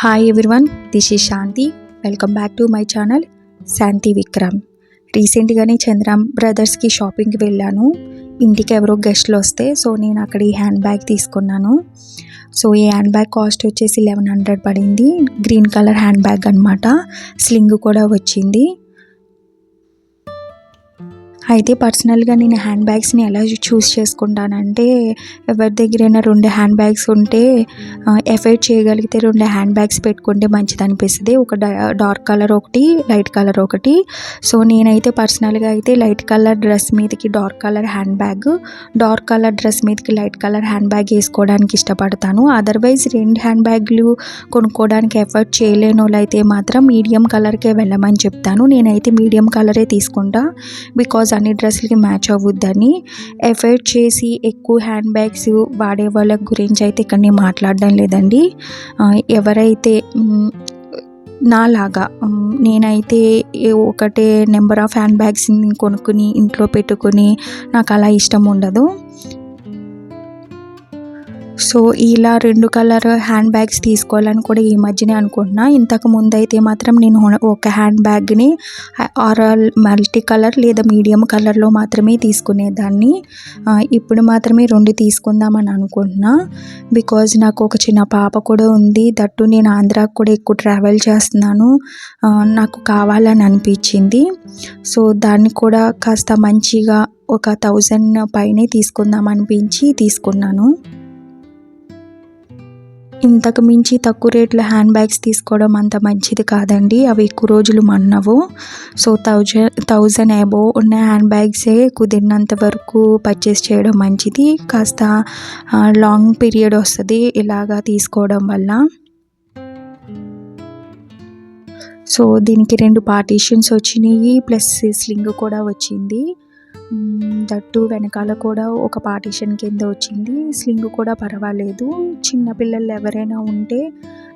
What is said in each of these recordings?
Hi everyone this is Shanti welcome back to my channel Shanti Vikram రీసెంట్గానే చంద్రామ్ బ్రదర్స్కి షాపింగ్కి వెళ్ళాను. ఇంటికి ఎవరో గెస్ట్లు వస్తే సో నేను అక్కడ ఈ హ్యాండ్ బ్యాగ్ తీసుకున్నాను. సో ఈ హ్యాండ్ బ్యాగ్ కాస్ట్ వచ్చేసి లెవెన్ హండ్రెడ్ పడింది. గ్రీన్ కలర్ హ్యాండ్ బ్యాగ్ అనమాట స్లింగ్ కూడా వచ్చింది. అయితే పర్సనల్గా నేను హ్యాండ్ బ్యాగ్స్ని ఎలా చూస్ చేసుకుంటానంటే ఎవరి దగ్గరైనా రెండు హ్యాండ్ బ్యాగ్స్ ఉంటే ఎఫైడ్ చేయగలిగితే రెండు హ్యాండ్ బ్యాగ్స్ పెట్టుకుంటే మంచిది అనిపిస్తుంది ఒక డార్క్ కలర్ ఒకటి లైట్ కలర్ ఒకటి. సో నేనైతే పర్సనల్గా అయితే లైట్ కలర్ డ్రెస్ మీదకి dark colour hand bag dark colour dress మీదకి లైట్ కలర్ హ్యాండ్ బ్యాగ్ వేసుకోవడానికి ఇష్టపడతాను. అదర్వైజ్ రెండు హ్యాండ్ బ్యాగ్లు కొనుక్కోవడానికి ఎఫర్ట్ చేయలేని వాళ్ళు అయితే మాత్రం మీడియం కలర్కే వెళ్ళమని చెప్తాను. నేనైతే మీడియం కలరే తీసుకుంటా. బికాజ్ అన్ని డ్రెస్సులకి మ్యాచ్ అవ్వద్దని ఎఫర్ట్ చేసి ఎక్కువ హ్యాండ్ బ్యాగ్స్ వాడే వాళ్ళ గురించి అయితే ఇక్కడ నేను మాట్లాడడం లేదండి. ఎవరైతే నాలాగా నేనైతే ఒకటే నెంబర్ ఆఫ్ హ్యాండ్ బ్యాగ్స్ని కొనుక్కుని ఇంట్లో పెట్టుకుని నాకు అలా ఇష్టం ఉండదు. సో ఇలా రెండు కలర్ హ్యాండ్ బ్యాగ్స్ తీసుకోవాలని కూడా ఈ మధ్యనే అనుకుంటున్నా. ఇంతకు ముందు అయితే మాత్రం నేను ఒక హ్యాండ్ బ్యాగ్ని ఆర్ మల్టీ కలర్ లేదా మీడియం కలర్లో మాత్రమే తీసుకునేదాన్ని. ఇప్పుడు మాత్రమే రెండు తీసుకుందామని అనుకుంటున్నా. బికాజ్ నాకు ఒక చిన్న పాప కూడా ఉంది. దట్టు నేను ఆంధ్రాకు కూడా ఎక్కువ ట్రావెల్ చేస్తున్నాను. నాకు కావాలని అనిపించింది. సో దాన్ని కూడా కాస్త మంచిగా ఒక థౌజండ్ పైనే తీసుకుందాం అనిపించి తీసుకున్నాను. ఇంతకు మించి తక్కువ రేట్లో హ్యాండ్ బ్యాగ్స్ తీసుకోవడం అంత మంచిది కాదండి. అవి ఎక్కువ రోజులు మన్నవు. సో థౌజండ్ థౌజండ్ అబో ఉన్న హ్యాండ్ బ్యాగ్సే కుదిరినంత వరకు పర్చేస్ చేయడం మంచిది. కాస్త లాంగ్ పీరియడ్ వస్తుంది ఇలాగా తీసుకోవడం వల్ల. సో దీనికి రెండు పార్టీషన్స్ వచ్చినాయి. ప్లస్ స్లింగ్ కూడా వచ్చింది. దట్టు వెనకాల కూడా ఒక పార్టీషన్ కింద వచ్చింది. స్లింగ్ కూడా పర్వాలేదు. చిన్నపిల్లలు ఎవరైనా ఉంటే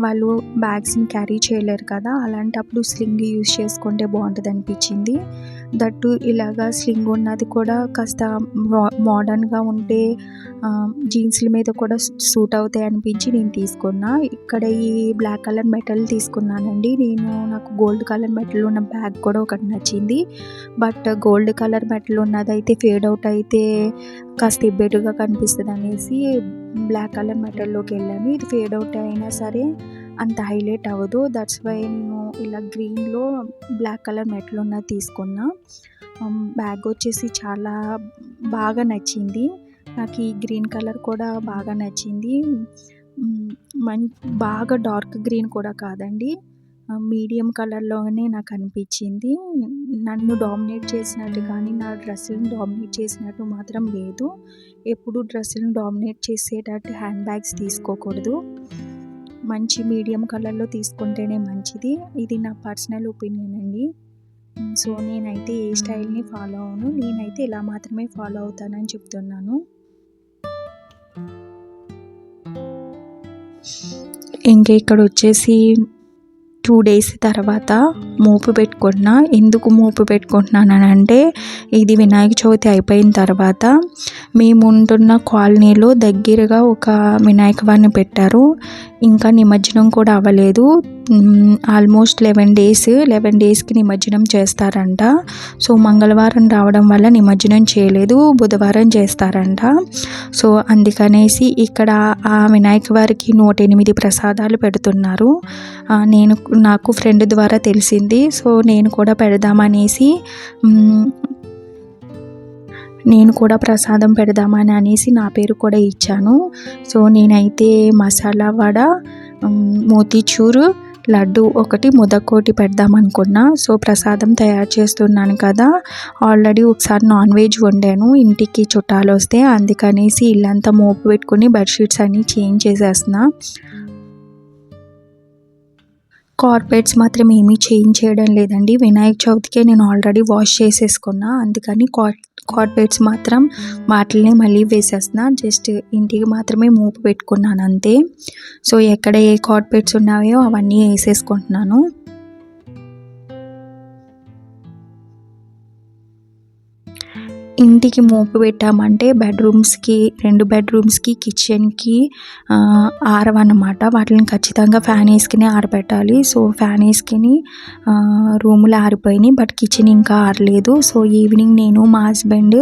వాళ్ళు బ్యాగ్స్ని క్యారీ చేయలేరు కదా. అలాంటప్పుడు స్లింగ్ యూజ్ చేసుకుంటే బాగుంటుంది అనిపించింది దట్టు ఇలాగా స్లింగ్ ఉన్నది కూడా కాస్త మోడర్న్గా ఉంటే జీన్స్ల మీద కూడా సూట్ అవుతాయి అనిపించి నేను తీసుకున్నా. ఇక్కడ ఈ బ్లాక్ కలర్ మెటల్ తీసుకున్నానండి. నేను నాకు గోల్డ్ కలర్ మెటల్ ఉన్న బ్యాగ్ కూడా ఒకటి నచ్చింది. బట్ గోల్డ్ కలర్ మెటల్ ఉన్నదైతే ఫేడ్ అవుట్ అయితే కాస్త ఇబ్బేటుగా కనిపిస్తుంది అనేసి బ్లాక్ కలర్ మెటల్లోకి వెళ్ళాను. ఇది ఫేడ్ అవుట్ అయినా సరే అంత హైలైట్ అవ్వదు. దట్స్ వై నేను ఇలా గ్రీన్లో బ్లాక్ కలర్ మెట్లు ఉన్న తీసుకున్నా. బ్యాగ్ వచ్చేసి చాలా బాగా నచ్చింది. నాకు ఈ గ్రీన్ కలర్ కూడా బాగా నచ్చింది. మం బాగా డార్క్ గ్రీన్ కూడా కాదండి. మీడియం కలర్లోనే నాకు అనిపించింది. నన్ను డామినేట్ చేసినట్టు కానీ నా డ్రెస్సులను డామినేట్ చేసినట్టు మాత్రం లేదు. ఎప్పుడు డ్రెస్సులను డామినేట్ చేసేటట్టు హ్యాండ్ బ్యాగ్స్ తీసుకోకూడదు. మంచి మీడియం కలర్లో తీసుకుంటేనే మంచిది. ఇది నా పర్సనల్ ఒపీనియన్ అండి. సో నేనైతే ఏ స్టైల్ని ఫాలో అవను నేనైతే ఇలా మాత్రమే ఫాలో అవుతానని చెప్తున్నాను. ఇంకా ఇక్కడ వచ్చేసి టూ డేస్ తర్వాత మోపు పెట్టుకుంటున్నా. ఎందుకు మోపు పెట్టుకుంటున్నాను అంటే ఇది వినాయక చవితి అయిపోయిన తర్వాత మేము ఉంటున్న కాలనీలో దగ్గరగా ఒక వినాయక వారిని పెట్టారు. ఇంకా నిమజ్జనం కూడా అవ్వలేదు. ఆల్మోస్ట్ లెవెన్ డేస్ లెవెన్ డేస్కి నిమజ్జనం చేస్తారంట. సో మంగళవారం రావడం వల్ల నిమజ్జనం చేయలేదు బుధవారం చేస్తారంట. సో అందుకనేసి ఇక్కడ ఆ వినాయక వారికి నూట ఎనిమిది ప్రసాదాలు పెడుతున్నారు. నేను నాకు ఫ్రెండ్ ద్వారా తెలిసింది. సో నేను కూడా పెడదామనేసి నేను కూడా ప్రసాదం పెడదామని అనేసి నా పేరు కూడా ఇచ్చాను. సో నేనైతే మసాలా వడ మోతీచూరు లడ్డు ఒకటి ముదకోటి పెడదాం అనుకున్నా సో ప్రసాదం తయారు చేస్తున్నాను కదా. ఆల్రెడీ ఒకసారి నాన్ వెజ్ వండాను. ఇంటికి చుట్టాలు వస్తే అందుకనేసి ఇల్లంతా మోపు పెట్టుకుని బెడ్షీట్స్ అన్నీ చేంజ్ చేసేస్తున్నా. కార్పెట్స్ మాత్రం ఏమీ చేంజ్ చేయడం లేదండి. వినాయక చవితికే నేను ఆల్రెడీ వాష్ చేసేసుకున్నా. అందుకని కాట్ మాత్రం వాటిని మళ్ళీ వేసేస్తున్నా. జస్ట్ ఇంటికి మాత్రమే మూపు పెట్టుకున్నాను అంతే. సో ఎక్కడ ఏ కార్పెట్స్ ఉన్నాయో అవన్నీ వేసేసుకుంటున్నాను. ఇంటికి మోపు పెట్టామంటే బెడ్రూమ్స్కి రెండు బెడ్రూమ్స్కి కిచెన్కి ఆరవన్నమాట. వాటిని ఖచ్చితంగా ఫ్యాన్ వేసుకుని ఆరబెట్టాలి. సో ఫ్యాన్ వేసుకుని రూములు ఆరిపోయినాయి బట్ కిచెన్ ఇంకా ఆరలేదు. సో ఈవినింగ్ నేను మా హస్బెండ్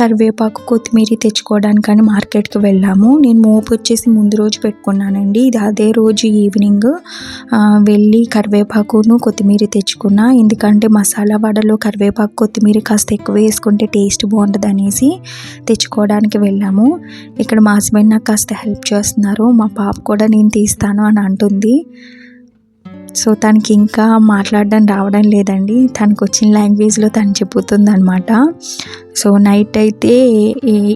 కరివేపాకు కొత్తిమీర తెచ్చుకోవడానికని మార్కెట్కి వెళ్ళాము. నేను మోపు వచ్చేసి ముందు రోజు పెట్టుకున్నానండి. ఇది అదే రోజు ఈవినింగ్ వెళ్ళి కరివేపాకును కొత్తిమీర తెచ్చుకున్నా. ఎందుకంటే మసాలా వడలో కరివేపాకు కొత్తిమీర కాస్త ఎక్కువ వేసుకుంటే టేస్ట్ బాగుంటుంది అనేసి తెచ్చుకోవడానికి వెళ్ళాము. ఇక్కడ మా హస్బెండ్ నాకు కాస్త హెల్ప్ చేస్తున్నారు. మా పాప కూడా నేను తీస్తాను అని అంటుంది. సో తనకి ఇంకా మాట్లాడడం రావడం లేదండి. తనకు వచ్చిన లాంగ్వేజ్లో తను చెబుతుంది అనమాట సో నైట్ అయితే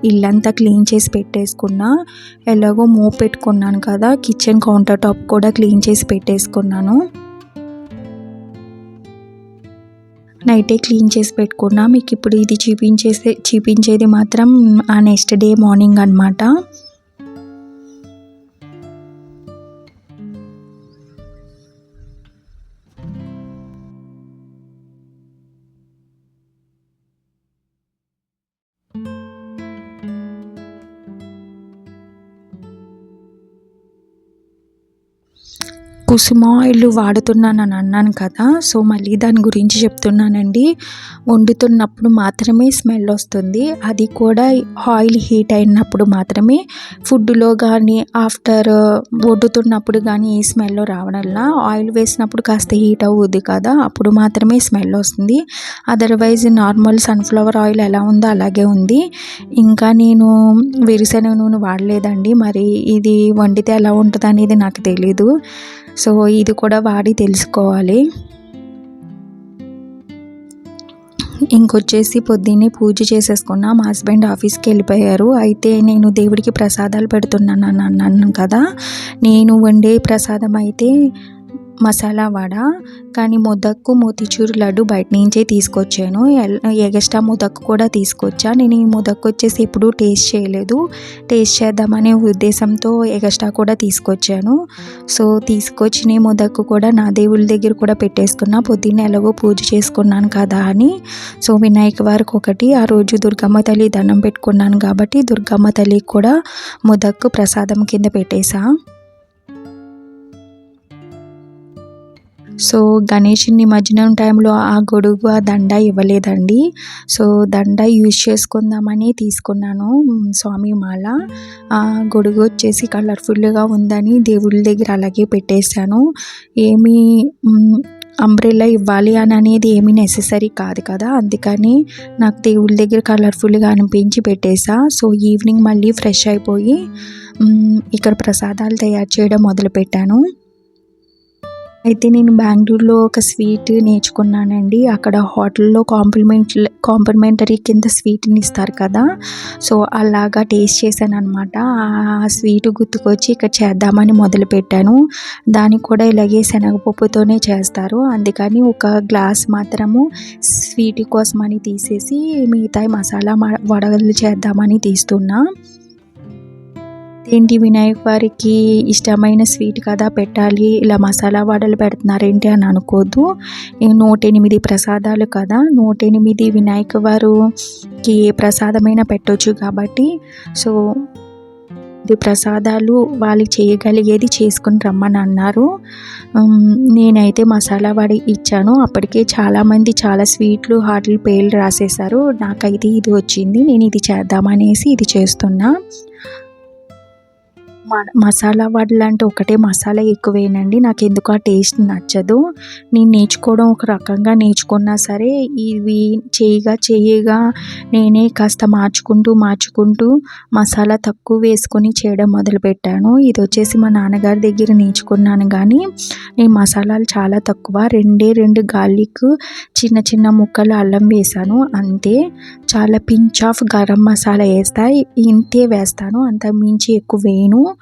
ఇల్లంతా క్లీన్ చేసి పెట్టేసుకున్నా. ఎలాగో మూవ్ పెట్టుకున్నాను కదా కిచెన్ కౌంటర్ టాప్ కూడా క్లీన్ చేసి పెట్టేసుకున్నాను. నైటే క్లీన్ చేసి పెట్టుకున్నా. మీకు ఇప్పుడు ఇది చూపించేసే చూపించేది మాత్రం ఆ నెక్స్ట్ డే మార్నింగ్ అనమాట కుసుమ ఆయిల్ వాడుతున్నానని అన్నాను కదా సో మళ్ళీ దాని గురించి చెప్తున్నానండి. వండుతున్నప్పుడు మాత్రమే స్మెల్ వస్తుంది. అది కూడా ఆయిల్ హీట్ అయినప్పుడు మాత్రమే. ఫుడ్లో కానీ ఆఫ్టర్ వండుతున్నప్పుడు కానీ ఈ స్మెల్ వల్ల ఆయిల్ వేసినప్పుడు కాస్త హీట్ అవుద్ది కదా అప్పుడు మాత్రమే స్మెల్ వస్తుంది. అదర్వైజ్ నార్మల్ సన్ఫ్లవర్ ఆయిల్ ఎలా ఉందో అలాగే ఉంది. ఇంకా నేను వేరుశనగ నూనె వాడలేదండి. మరి ఇది వండితే ఎలా ఉంటుంది అనేది నాకు తెలీదు. సో ఇది కూడా వాడి తెలుసుకోవాలి. ఇంకొచ్చేసి పొద్దున్నే పూజ చేసేసుకున్నా మా హస్బెండ్ ఆఫీస్కి వెళ్ళిపోయారు. అయితే నేను దేవుడికి ప్రసాదాలు పెడుతున్నాను అని అన్నాను కదా. నేను వండే ప్రసాదం అయితే మసాలా వడ కానీ ముద్దక్కు మోతిచూర్ లడ్డు బయట నుంచే తీసుకొచ్చాను. ఎగస్ట్రా ముదక్కు కూడా తీసుకొచ్చా. నేను ఈ ముదక్కు వచ్చేసి ఎప్పుడు టేస్ట్ చేయలేదు. టేస్ట్ చేద్దామనే ఉద్దేశంతో ఎగస్ట్రా కూడా తీసుకొచ్చాను. సో తీసుకొచ్చిన ముదక్కు కూడా నా దేవుళ్ళ దగ్గర కూడా పెట్టేసుకున్నా. పొద్దున్న ఎలాగో పూజ చేసుకున్నాను కదా అని. సో వినాయక వారికి ఒకటి ఆ రోజు దుర్గమ్మ తల్లి దండం పెట్టుకున్నాను కాబట్టి దుర్గమ్మ తల్లికి కూడా ముదక్కు ప్రసాదం కింద పెట్టేశాను సో గణేష్ నిమజ్జనం టైంలో ఆ గొడుగు ఆ దండ ఇవ్వలేదండి. సో దండ యూజ్ చేసుకుందామని తీసుకున్నాను స్వామి మాల. ఆ గొడుగు వచ్చేసి కలర్ఫుల్గా ఉందని దేవుళ్ళ దగ్గర అలాగే పెట్టేశాను. ఏమీ అంబ్రెల్లా ఇవ్వాలి అని అనేది ఏమీ నెససరీ కాదు కదా. అందుకని నాకు దేవుళ్ళ దగ్గర కలర్ఫుల్గా అనిపించి పెట్టేసా సో ఈవినింగ్ మళ్ళీ ఫ్రెష్ అయిపోయి ఇక్కడ ప్రసాదాలు తయారు చేయడం మొదలుపెట్టాను. అయితే నేను బెంగళూరులో ఒక స్వీట్ నేర్చుకున్నానండి. అక్కడ హోటల్లో కాంప్లిమెంట్ కాంప్లిమెంటరీ కింద స్వీట్ని ఇస్తారు కదా. సో అలాగా టేస్ట్ చేశాను అనమాట ఆ స్వీట్ గుర్తుకొచ్చి ఇక్కడ చేద్దామని మొదలుపెట్టాను. దానికి కూడా ఇలాగే శనగపప్పుతోనే చేస్తారు. అందుకని ఒక గ్లాస్ మాత్రము స్వీట్ కోసమని తీసేసి మిగతా మసాలా వడగలు చేద్దామని తీస్తున్నా. ఏంటి వినాయక్ వారికి ఇష్టమైన స్వీట్ కదా పెట్టాలి? ఇలా మసాలా వడలు పెడుతున్నారేంటి అని అనుకోద్దు నూట ఎనిమిది ప్రసాదాలు కదా. నూట ఎనిమిది వినాయక వారికి ఏ ప్రసాదమైనా పెట్టవచ్చు కాబట్టి. సో ఇది ప్రసాదాలు వాళ్ళు చేయగలిగేది చేసుకుని రమ్మని అన్నారు. నేనైతే మసాలా వడ ఇచ్చాను. అప్పటికే చాలామంది చాలా స్వీట్లు హాట్లు పేర్లు రాసేసారు నాకైతే ఇది వచ్చింది. నేను ఇది చేద్దామనేసి ఇది చేస్తున్నా. మసాలా వడలు అంటే ఒకటే మసాలా ఎక్కువేనండి. నాకు ఎందుకు ఆ టేస్ట్ నచ్చదు. నేను నేర్చుకోవడం ఒక రకంగా నేర్చుకున్నా సరే ఇవి చేయగా చేయగా నేనే కాస్త మార్చుకుంటూ మార్చుకుంటూ మసాలా తక్కువ వేసుకొని చేయడం మొదలుపెట్టాను. ఇది వచ్చేసి మా నాన్నగారి దగ్గర నేర్చుకున్నాను కానీ నేను మసాలాలు చాలా తక్కువ రెండే రెండు గార్లిక్ చిన్న చిన్న ముక్కలు అల్లం వేసాను అంతే. చాలా పించ్ ఆఫ్ గరం మసాలా వేస్తా. ఇంతే వేస్తాను. అంత మించి ఎక్కువ వేయను.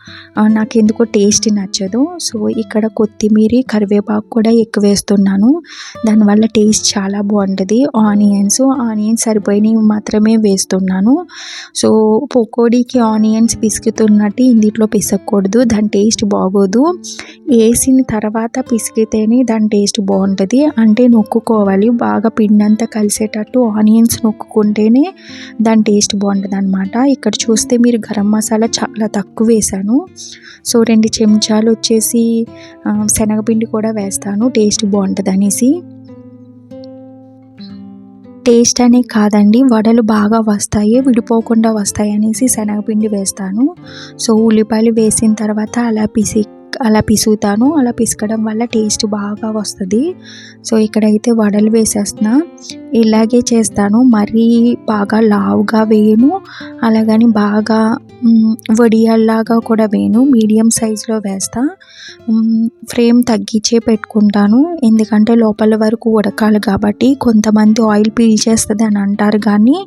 నాకు ఎందుకో టేస్ట్ నచ్చదు. సో ఇక్కడ కొత్తిమీర కరివేపాకు కూడా ఎక్కువ వేస్తున్నాను. దానివల్ల టేస్ట్ చాలా బాగుంటుంది. ఆనియన్స్ ఆనియన్స్ సరిపోయినవి మాత్రమే వేస్తున్నాను. సో పకోడీకి ఆనియన్స్ పిసుకుతున్నట్టు ఇందులో పిసకూడదు. దాని టేస్ట్ బాగోదు. వేసిన తర్వాత పిసికితేనే దాని టేస్ట్ బాగుంటుంది. అంటే నొక్కుకోవాలి. బాగా పిండి అంతా కలిసేటట్టు ఆనియన్స్ నొక్కుకుంటేనే దాని టేస్ట్ బాగుంటుంది అనమాట ఇక్కడ చూస్తే మీరు గరం మసాలా చాలా తక్కువ వేసాను సో రెండు చెంచాలు వచ్చేసి శనగపిండి కూడా వేస్తాను. టేస్ట్ బాగుంటుంది అనేసి టేస్ట్ అనే కాదండి వడలు బాగా వస్తాయి విడిపోకుండా వస్తాయి అనేసి శనగపిండి వేస్తాను. సో ఉల్లిపాయలు వేసిన తర్వాత అలా పిసి అలా పిసుగుతాను అలా పిసకడం వల్ల టేస్ట్ బాగా వస్తుంది. సో ఇక్కడైతే వడలు వేసేస్తున్నా. ఇలాగే చేస్తాను. మరీ బాగా లావుగా వేయను. అలాగని బాగా వడియల్లాగా వడియాల్లాగా కూడా వేయను. మీడియం సైజులో వేస్తా. ఫ్రేమ్ తగ్గించే పెట్టుకుంటాను. ఎందుకంటే లోపల వరకు ఉడకాలి కాబట్టి కొంతమంది ఆయిల్ పీల్చేస్తుంది అని అంటారు కానీ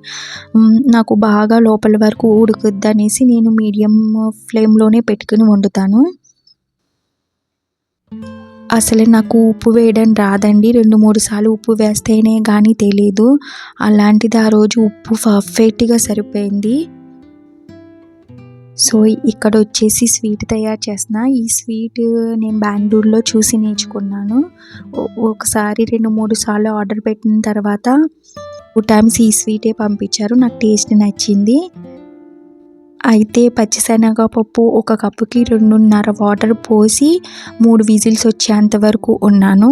నాకు బాగా లోపల వరకు ఉడుకుద్ది అనేసి నేను మీడియం ఫ్లేమ్లోనే పెట్టుకుని వండుతాను. అసలు నాకు ఉప్పు వేయడం రాదండి. రెండు మూడు సార్లు ఉప్పు వేస్తేనే కానీ తెలియదు అలాంటిది ఆ రోజు ఉప్పు పర్ఫెక్ట్గా సరిపోయింది. సో ఇక్కడ వచ్చేసి స్వీట్ తయారు చేసిన ఈ స్వీట్ నేను బెంగళూరులో చూసి నేర్చుకున్నాను. ఒకసారి రెండు మూడు సార్లు ఆర్డర్ పెట్టిన తర్వాత టూ టైమ్స్ ఈ స్వీటే పంపించారు. నాకు టేస్ట్ నచ్చింది. అయితే పచ్చిశనగపప్పు ఒక కప్పుకి రెండున్నర వాటర్ పోసి మూడు విజిల్స్ వచ్చేంత వరకు ఉన్నాను.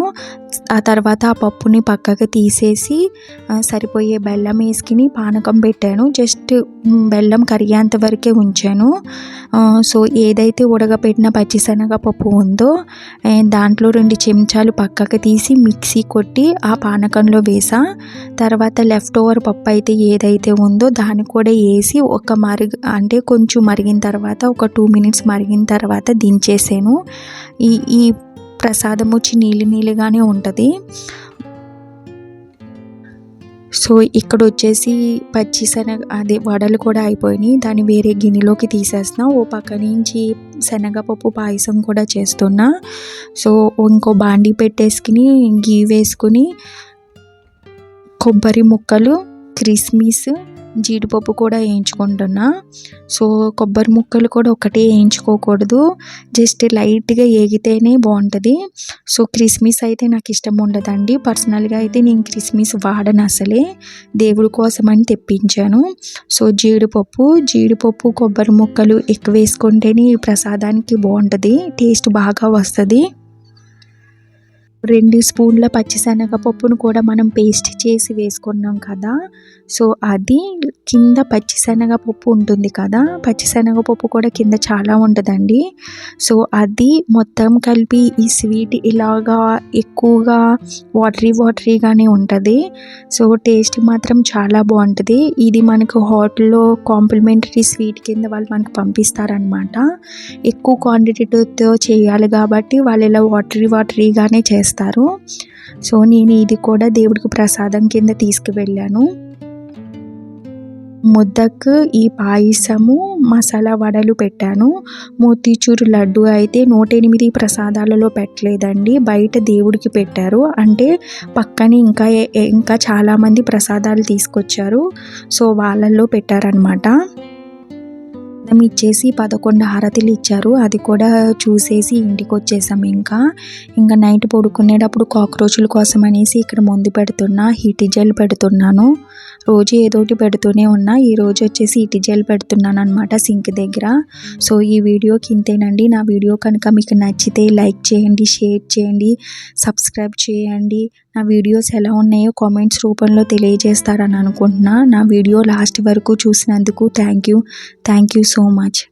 ఆ తర్వాత ఆ పప్పుని పక్కకు తీసేసి సరిపోయే బెల్లం వేసుకుని పానకం పెట్టాను. జస్ట్ బెల్లం కరిగేంత వరకే ఉంచాను. సో ఏదైతే ఉడకపెట్టిన పచ్చిశనగపప్పు ఉందో దాంట్లో రెండు చెంచాలు పక్కకు తీసి మిక్సీ కొట్టి ఆ పానకంలో వేసా. తర్వాత లెఫ్ట్ ఓవర్ పప్పు అయితే ఏదైతే ఉందో దాన్ని కూడా వేసి ఒక మరిగ అంటే కొంచెం మరిగిన తర్వాత ఒక టూ మినిట్స్ మరిగిన తర్వాత దించేసాను. ఈ ఈ ప్రసాదం వచ్చి నీళ్ళు నీళ్ళుగానే ఉంటుంది. సో ఇక్కడ వచ్చేసి పచ్చి శనగ అదే వడలు కూడా అయిపోయినాయి. దాన్ని వేరే గిన్నెలోకి తీసేస్తున్నా. ఓ పక్క నుంచి శనగపప్పు పాయసం కూడా చేస్తున్నా. సో ఇంకో బాండి పెట్టేసుకుని గీ వేసుకుని కొబ్బరి ముక్కలు క్రిస్మిస్ జీడిపప్పు కూడా వేయించుకుంటున్నా. సో కొబ్బరి ముక్కలు కూడా ఒకటే వేయించుకోకూడదు. జస్ట్ లైట్గా ఏగితేనే బాగుంటుంది సో క్రిస్మిస్ అయితే నాకు ఇష్టం ఉండదండి. పర్సనల్గా అయితే నేను క్రిస్మిస్ వాడను అసలే. దేవుడి కోసమని తెప్పించాను. సో జీడిపప్పు జీడిపప్పు కొబ్బరి ముక్కలు ఎక్కువ వేసుకుంటేనే ఈ ప్రసాదానికి బాగుంటుంది టేస్ట్ బాగా వస్తుంది. రెండు స్పూన్ల పచ్చిశనగపప్పును కూడా మనం పేస్ట్ చేసి వేసుకున్నాం కదా. సో అది కింద పచ్చిశనగపప్పు ఉంటుంది కదా. పచ్చిశనగపప్పు కూడా కింద చాలా ఉంటుందండి. సో అది మొత్తం కలిపి ఈ స్వీట్ ఇలాగా ఎక్కువగా వాటరీ వాటరీగానే ఉంటుంది. సో టేస్ట్ మాత్రం చాలా బాగుంటుంది. ఇది మనకు హోటల్లో కాంప్లిమెంటరీ స్వీట్ కింద వాళ్ళు మనకు పంపిస్తారనమాట ఎక్కువ క్వాంటిటీతో చేయాలి కాబట్టి వాళ్ళు ఇలా వాటరీ వాటరీగానే చేస్తారు. సో నేను ఇది కూడా దేవుడికి ప్రసాదం కింద తీసుకువెళ్ళాను. ముద్దకు ఈ పాయసము మసాలా వడలు పెట్టాను. మోతీచూరు లడ్డు అయితే నూట ఎనిమిది ప్రసాదాలలో పెట్టలేదండి. బయట దేవుడికి పెట్టారు. అంటే పక్కనే ఇంకా ఇంకా చాలామంది ప్రసాదాలు తీసుకొచ్చారు. సో వాళ్ళల్లో పెట్టారనమాట ప్రసాదం ఇచ్చేసి పదకొండు హారతులు ఇచ్చారు. అది కూడా చూసేసి ఇంటికి వచ్చేసాం ఇంకా. ఇంకా నైట్ పడుకునేటప్పుడు కాక్రోచుల కోసం అనేసి ఇక్కడ ముందు పెడుతున్నా హీట్ జెల్ పెడుతున్నాను. రోజు ఏదోటి పెడుతూనే ఉన్నా. ఈ రోజు వచ్చేసి ఇటు జెల్ పెడుతున్నాను అనమాట సింక్ దగ్గర. సో ఈ వీడియోకి ఇంతేనండి నా వీడియో కనుక మీకు నచ్చితే లైక్ చేయండి షేర్ చేయండి సబ్స్క్రైబ్ చేయండి. నా వీడియోస్ ఎలా ఉన్నాయో కామెంట్స్ రూపంలో తెలియజేస్తారని అనుకుంటున్నా. నా వీడియో లాస్ట్ వరకు చూసినందుకు thank you. Thank you so much.